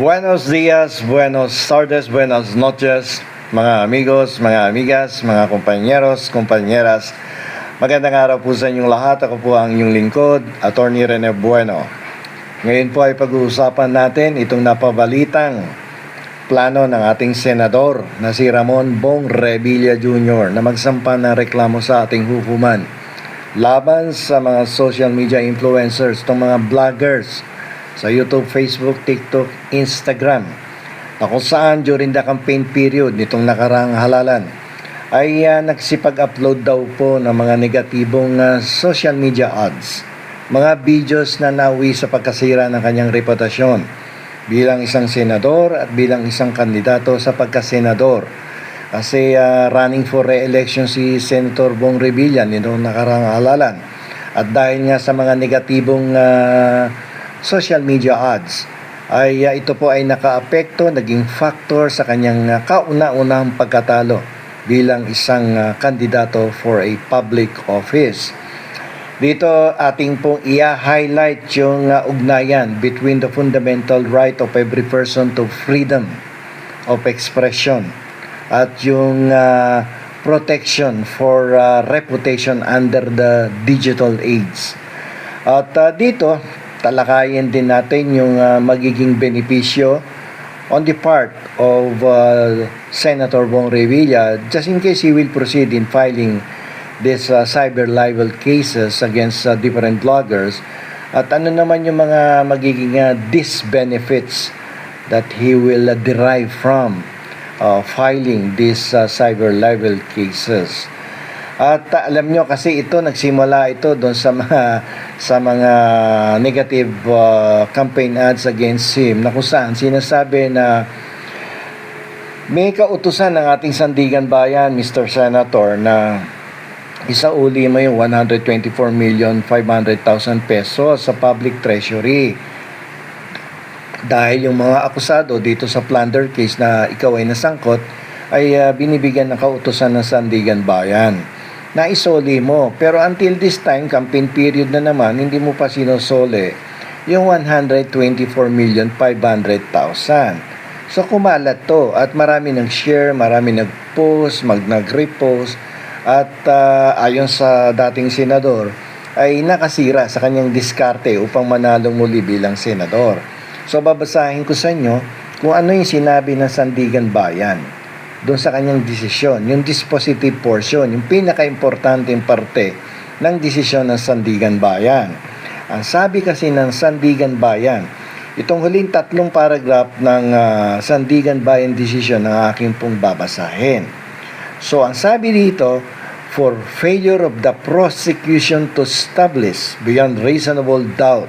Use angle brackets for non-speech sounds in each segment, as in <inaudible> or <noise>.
Buenos dias, buenos tardes, buenas noches, mga amigos, mga amigas, mga kompanyeros, kompanyeras. Magandang araw po sa inyong lahat. Ako po ang inyong lingkod, Attorney Rene Bueno. Ngayon po ay pag-uusapan natin itong napabalitang plano ng ating senador na si Ramon Bong Revilla Jr. na magsampa ng reklamo sa ating hukuman laban sa mga social media influencers, itong mga vloggers sa YouTube, Facebook, TikTok, Instagram. Na kung saan during the campaign period nitong nakarang halalan ay ah, nagsipag-upload daw po ng mga negatibong ah, social media ads. Mga videos na nawi sa pagkasira ng kanyang reputasyon bilang isang senador at bilang isang kandidato sa pagkasenador. Kasi ah, running for re-election si Senator Bong Revilla nitong nakarang halalan. At dahil nga sa mga negatibong ah, social media ads ay ah, ito po ay nakaapekto, naging factor sa kanyang ah, kauna-unahang pagkatalo bilang isang ah, kandidato for a public office. Dito ating pong i-highlight yung ah, ugnayan between the fundamental right of every person to freedom of expression at yung ah, protection for ah, reputation under the digital age. At ah, dito, talakayin din natin yung ah, magiging benepisyo on the part of uh, Senator Bong Revilla just in case he will proceed in filing these uh, cyber libel cases against uh, different bloggers at ano naman yung mga magiging uh, disbenefits that he will uh, derive from uh, filing these uh, cyber libel cases. At uh, alam nyo kasi ito nagsimula ito doon sa mga sa mga negative uh, campaign ads against him na kung saan sinasabi na may kautusan ng ating sandigan bayan Mr. Senator na isauli mo yung 124 million 500,000 pesos sa public treasury dahil yung mga akusado dito sa plunder case na ikaw ay nasangkot ay uh, binibigyan ng kautusan ng Sandigan Bayan na isoli mo. Pero until this time, campaign period na naman, hindi mo pa sinusole yung 124 million 500,000. So kumalat to at marami nag-share, marami nag-post, mag nag-repost at uh, ayon sa dating senador ay nakasira sa kanyang diskarte upang manalo muli bilang senador. So babasahin ko sa inyo kung ano yung sinabi ng Sandigan Bayan doon sa kanyang desisyon, yung dispositive portion, yung pinaka-importanteng parte ng desisyon ng Sandigan Bayan. Ang sabi kasi ng Sandigan Bayan, itong huling tatlong paragraph ng ah, Sandigan Bayan decision ng aking pong babasahin. So ang sabi dito, for failure of the prosecution to establish beyond reasonable doubt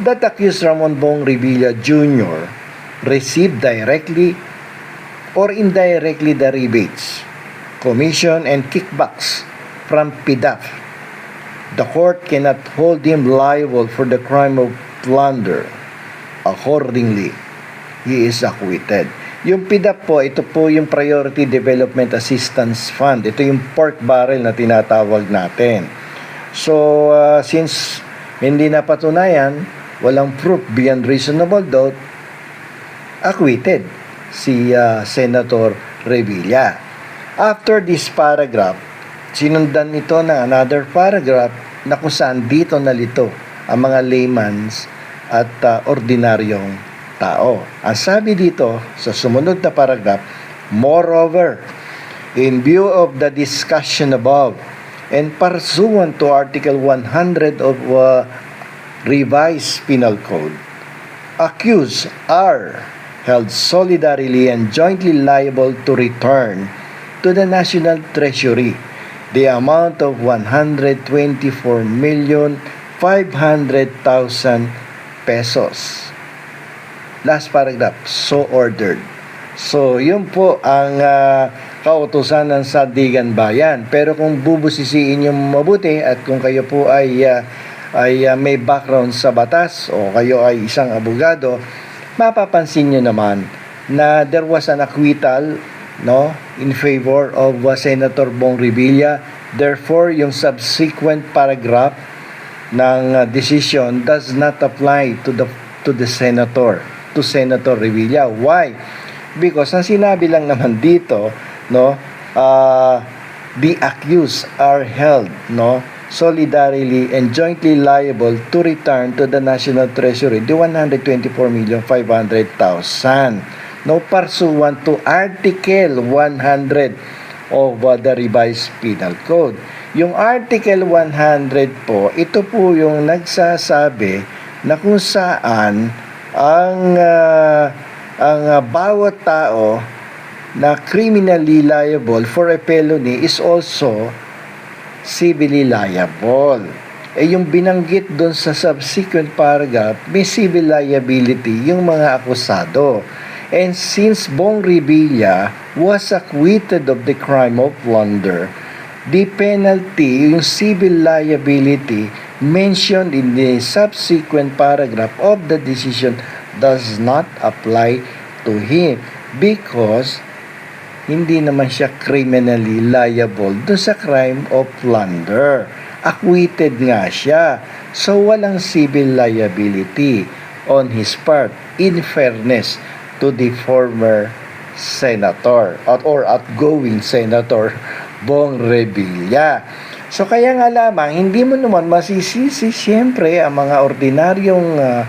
that accused Ramon Bong Revilla Jr. received directly or indirectly the rebates, commission, and kickbacks from PIDAF. The court cannot hold him liable for the crime of plunder. Accordingly, he is acquitted. Yung PIDAF po, ito po yung Priority Development Assistance Fund. Ito yung pork barrel na tinatawag natin. So, uh, since hindi napatunayan, walang proof beyond reasonable doubt, acquitted si uh, Senator Revilla. After this paragraph, sinundan nito ng another paragraph na kung saan dito nalito ang mga layman's at uh, ordinaryong tao. Ang sabi dito sa sumunod na paragraph, moreover, in view of the discussion above and pursuant to Article 100 of uh, Revised Penal Code, accused are held solidarily and jointly liable to return to the National Treasury the amount of 124 million 500,000 pesos. Last paragraph, so ordered. So, yun po ang ah, kautusan ng Sandigan Bayan. Pero kung bubusisiin yung mabuti at kung kayo po ay ah, ay ah, may background sa batas o kayo ay isang abogado, mapapansin nyo naman na there was an acquittal no in favor of uh, Senator Bong Revilla therefore yung subsequent paragraph ng uh, decision does not apply to the to the senator to to Senator Revilla. Why? Because ang sinabi lang naman dito, no, uh, the accused are held, no, solidarily and jointly liable to return to the National Treasury the 124,500,000 no pursuant to Article 100 of uh, the revised penal code. Yung Article 100 po, ito po yung nagsasabi na kung saan ang uh, ang uh, bawat tao na criminally liable for a felony is also civilly liable. Eh yung binanggit doon sa subsequent paragraph, may civil liability yung mga akusado. And since Bong Revilla was acquitted of the crime of plunder, the penalty, yung civil liability mentioned in the subsequent paragraph of the decision does not apply to him because hindi naman siya criminally liable do sa crime of plunder. Acquitted nga siya. So walang civil liability on his part in fairness to the former senator at or outgoing senator <laughs> Bong Revilla. So kaya nga lamang hindi mo naman masisisi siyempre ang mga ordinaryong ah,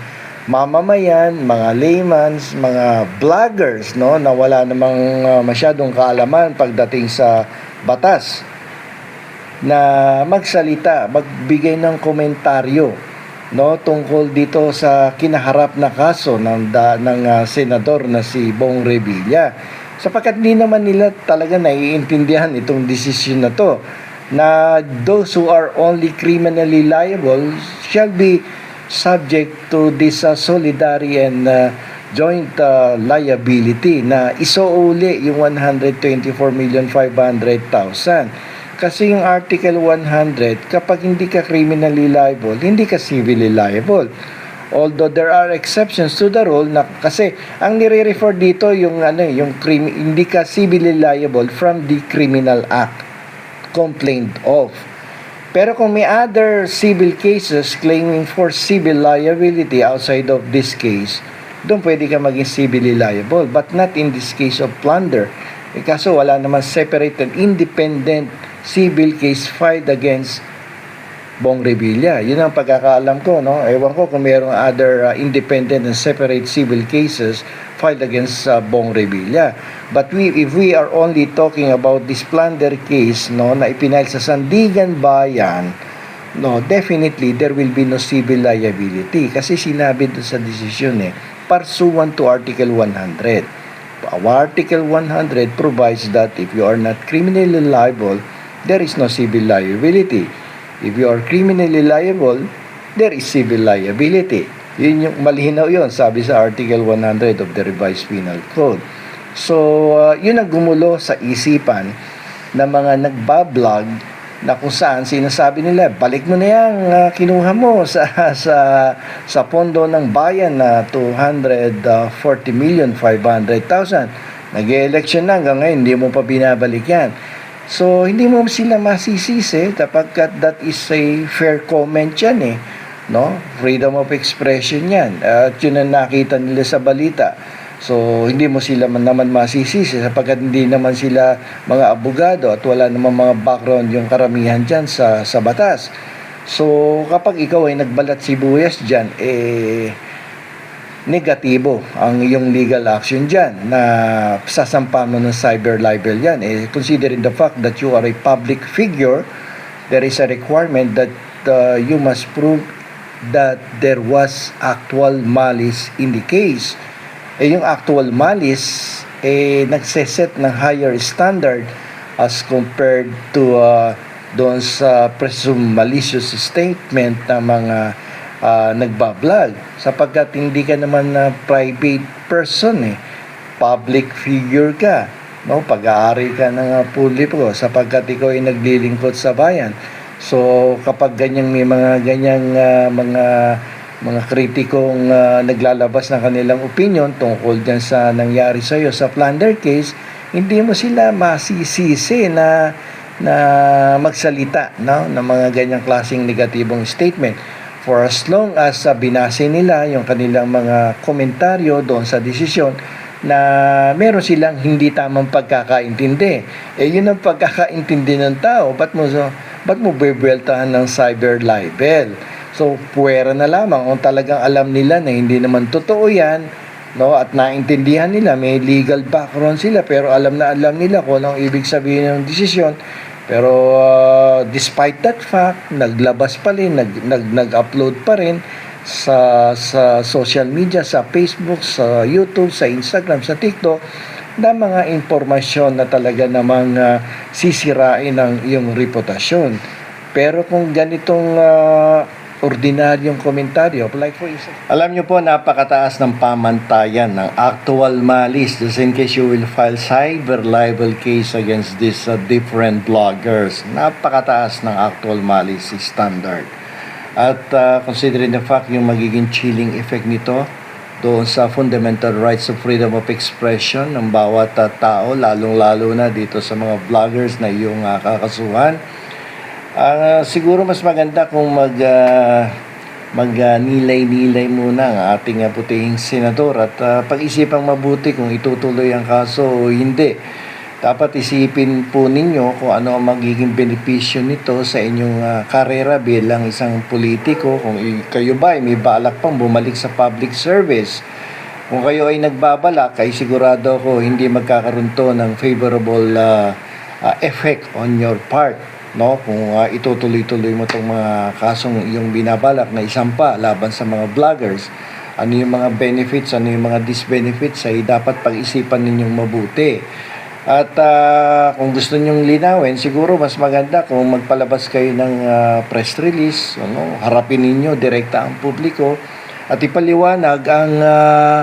mamamayan, mga laymans, mga vloggers no na wala namang ah, masyadong kaalaman pagdating sa batas na magsalita, magbigay ng komentaryo no tungkol dito sa kinaharap na kaso ng da, ng ah, senador na si Bong Revilla. Sapagkat hindi naman nila talaga naiintindihan itong desisyon na to na those who are only criminally liable shall be subject to this uh, solidarity and uh, joint uh, liability na isuuli yung 124,500,000. Kasi yung Article 100, kapag hindi ka criminally liable, hindi ka civilly liable. Although there are exceptions to the rule na kasi ang nire-refer dito yung ano yung crim, hindi ka civilly liable from the criminal act complained of. Pero kung may other civil cases claiming for civil liability outside of this case, doon pwede ka maging civilly liable. But not in this case of plunder. Eh, kaso wala naman separate and independent civil case filed against Bong Revilla. Yun ang pagkakaalam ko, no? Ewan ko kung mayroong other uh, independent and separate civil cases filed against uh, Bong Revilla. But we, if we are only talking about this plunder case, no, na ipinail sa Sandigan Bayan, no, definitely there will be no civil liability kasi sinabi doon sa desisyon eh, pursuant to Article 100. Our Article 100 provides that if you are not criminally liable, there is no civil liability. If you are criminally liable, there is civil liability. Yun yung malinaw yun, sabi sa Article 100 of the Revised Penal Code. So, uh, yun ang gumulo sa isipan ng mga nagbablog na kung saan sinasabi nila, balik mo na yan, uh, kinuha mo sa, <laughs> sa, sa pondo ng bayan na 240 million 500,000. Nag-election na hanggang ngayon, hindi mo pa binabalik yan. So, hindi mo sila masisisi sapagkat that is a fair comment yan eh. No? Freedom of expression yan. At yun ang nakita nila sa balita. So, hindi mo sila man naman masisisi sapagkat hindi naman sila mga abogado at wala naman mga background yung karamihan dyan sa, sa batas. So, kapag ikaw ay nagbalat sibuyas dyan, eh, negatibo ang iyong legal action dyan na sasampa mo ng cyber libel yan. Eh, considering the fact that you are a public figure, there is a requirement that uh, you must prove that there was actual malice in the case. Eh, yung actual malice, eh, nagseset ng higher standard as compared to uh, doon sa presumed malicious statement ng mga uh, nagbablog. Sapagkat hindi ka naman na private person eh. Public figure ka. No pag-aari ka ng uh, publiko. Sapagkat ikaw ay naglilingkod sa bayan so kapag ganyang may mga ganyang uh, mga mga kritikong uh, naglalabas ng kanilang opinion tungkol dyan sa nangyari sa iyo sa plunder case hindi mo sila masisisi na na magsalita no ng mga ganyang klaseng negatibong statement. For as long as uh, binase nila yung kanilang mga komentaryo doon sa desisyon na meron silang hindi tamang pagkakaintindi. Eh yun ang pagkakaintindi ng tao. Ba't mo, so, ba't mo bebeltahan ng cyber libel? So, puwera na lamang kung talagang alam nila na hindi naman totoo yan, no at naintindihan nila may legal background sila pero alam na alam nila kung anong ibig sabihin ng desisyon pero uh, despite that fact naglabas pa rin nag, nag nag-upload pa rin sa sa social media sa Facebook sa YouTube sa Instagram sa TikTok na mga impormasyon na talaga namang uh, sisirain ang iyong reputasyon pero kung ganitong uh, ordinaryong komentaryo. Like for instance, alam niyo po, napakataas ng pamantayan ng actual malice just in case you will file cyber libel case against these uh, different bloggers. Napakataas ng actual malice standard. At uh, considering the fact yung magiging chilling effect nito doon sa fundamental rights of freedom of expression ng bawat uh, tao, lalong-lalo na dito sa mga vloggers na iyong uh, kakasuhan, Ah, siguro mas maganda kung mag uh, mag uh, muna ang ating uh, putihing senador at uh, pag-isipang mabuti kung itutuloy ang kaso o hindi. Dapat isipin po ninyo kung ano ang magiging benepisyo nito sa inyong uh, karera bilang isang politiko. Kung kayo ba ay may balak pang bumalik sa public service. Kung kayo ay nagbabalak, ay sigurado ako hindi magkakaroon to ng favorable uh, uh, effect on your part no kung uh, itutuloy-tuloy mo tong mga kasong yung binabalak na isampa laban sa mga vloggers ano yung mga benefits ano yung mga disbenefits ay dapat pag-isipan ninyong mabuti at uh, kung gusto nyong linawin siguro mas maganda kung magpalabas kayo ng uh, press release ano harapin ninyo direkta ang publiko at ipaliwanag ang uh,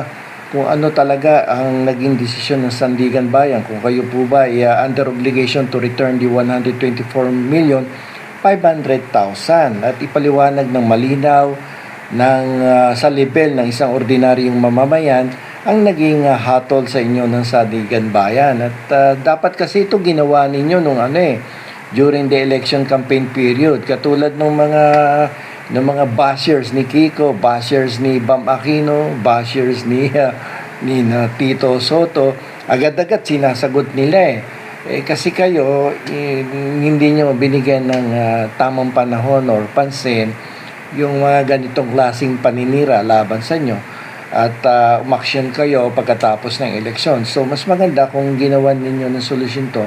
kung ano talaga ang naging desisyon ng Sandigan Bayan. Kung kayo po ba ay uh, under obligation to return the 124 million 500,000 at ipaliwanag ng malinaw ng uh, sa level ng isang ordinaryong mamamayan ang naging uh, hatol sa inyo ng Sandigan Bayan. At uh, dapat kasi ito ginawa ninyo nung ano eh during the election campaign period. Katulad ng mga ng mga bashers ni Kiko, bashers ni Bam Aquino, bashers ni uh, ni na Tito Soto, agad-agad sinasagot nila eh. eh kasi kayo eh, hindi niyo binigyan ng uh, tamang panahon or pansin yung mga ganitong klasing paninira laban sa inyo at uh, umaksyon kayo pagkatapos ng eleksyon. So mas maganda kung ginawa ninyo ng solusyon to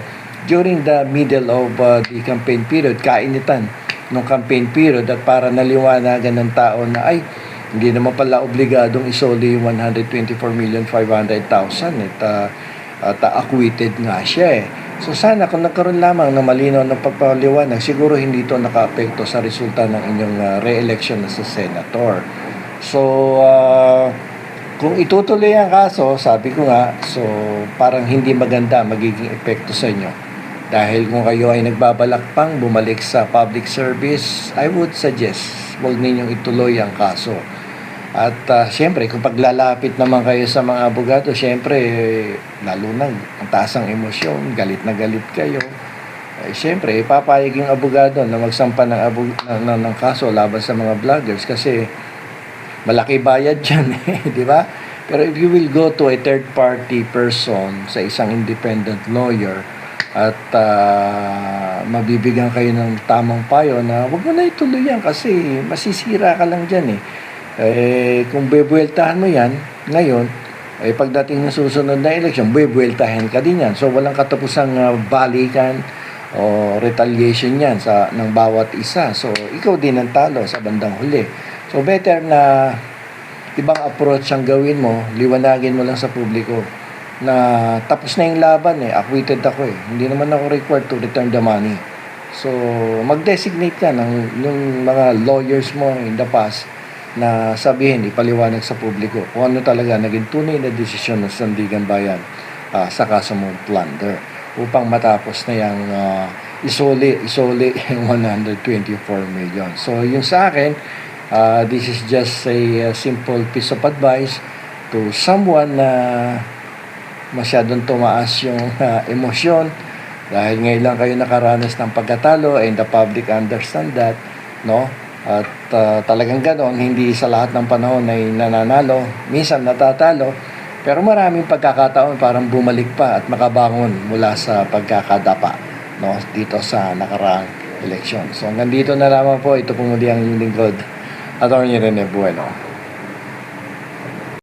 during the middle of uh, the campaign period, kainitan ng campaign period at para naliwanagan ng tao na ay hindi naman pala obligadong isoli yung 124 million 500,000 at, uh, at uh, acquitted nga siya eh. So sana kung nagkaroon lamang ng malinaw ng pagpaliwanag, siguro hindi ito nakaapekto sa resulta ng inyong uh, re-election na sa senator. So, uh, kung itutuloy ang kaso, sabi ko nga, so parang hindi maganda magiging epekto sa inyo. Dahil kung kayo ay nagbabalak pang bumalik sa public service, I would suggest huwag ninyong ituloy ang kaso. At uh, siyempre, kung paglalapit naman kayo sa mga abogado, siyempre, lalo na ang taas ang emosyon, galit na galit kayo. Eh, siyempre, ipapayag yung abogado na magsampa ng, abog- ng, ng, ng kaso laban sa mga vloggers kasi malaki bayad dyan, <laughs> eh, di ba? Pero if you will go to a third party person sa isang independent lawyer, at uh, mabibigyan kayo ng tamang payo na wag mo na ituloy yan kasi masisira ka lang dyan eh. Eh, kung bebueltahan mo yan, ngayon, eh, pagdating ng susunod na election, bebueltahan ka din yan. So, walang katapusang uh, balikan o retaliation yan sa, ng bawat isa. So, ikaw din ang talo sa bandang huli. So, better na ibang approach ang gawin mo, liwanagin mo lang sa publiko na tapos na yung laban eh, acquitted ako eh. Hindi naman ako required to return the money. So, mag-designate ka ng yung mga lawyers mo in the past na sabihin, ipaliwanag sa publiko kung ano talaga naging tunay na desisyon ng Sandigan Bayan uh, sa kaso mong plunder upang matapos na yung uh, isoli, isoli <laughs> yung 124 million. So, yung sa akin, uh, this is just a, a simple piece of advice to someone na uh, masyadong tumaas yung <laughs> uh, emosyon. Dahil ngayon lang kayo nakaranas ng pagkatalo and the public understand that no? At ah, talagang ganon, hindi sa lahat ng panahon ay nananalo, minsan natatalo, pero maraming pagkakataon parang bumalik pa at makabangon mula sa pagkakadapa no, dito sa nakaraang eleksyon. So hanggang dito na lamang po, ito po muli ang အသောရင်းရတဲ့နဲ့ပွဲတော့